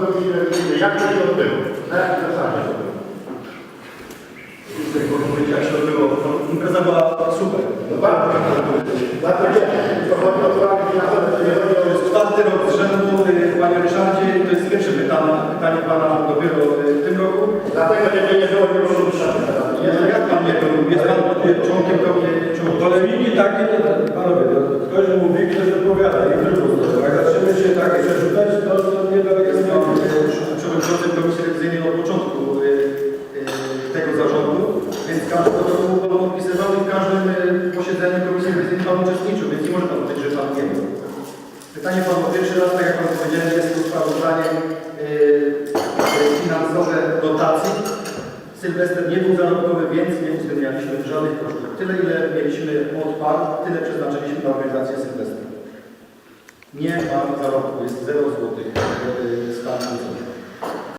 komisji rewizyjnej, jak to się odbyło? Na jakiej zasadzie to było? Tutaj mogę powiedzieć, jak się odbyło. No, impreza była super. No bardzo proszę powiedzieć. Na to chodzi o to. To jest czwarty rok z rzędu, y, Panie Ryszardzie, i to jest pierwsze pytanie, pytanie Pana dopiero y, w tym roku. Dlatego nie, nie było nie było no jak Pan nie był, jest Pan y, członkiem komisji, Ale linii takie, panowie, no, ktoś mówi, ktoś odpowiada. I w drugą. Jak się tak przerzucać, Pan uczestniczył, więc nie może Pan powiedzieć, że Pan nie. Pytanie Pan po pierwszy raz, tak jak Pan powiedziałem, jest to sprawozdanie y, y, finansowe dotacji. Sylwester nie był zarobkowy, więc nie uwzględnialiśmy żadnych kosztów. Tyle, ile mieliśmy od par, tyle przeznaczyliśmy na organizację Sylwestra. Nie ma zarobku, jest 0 złotych.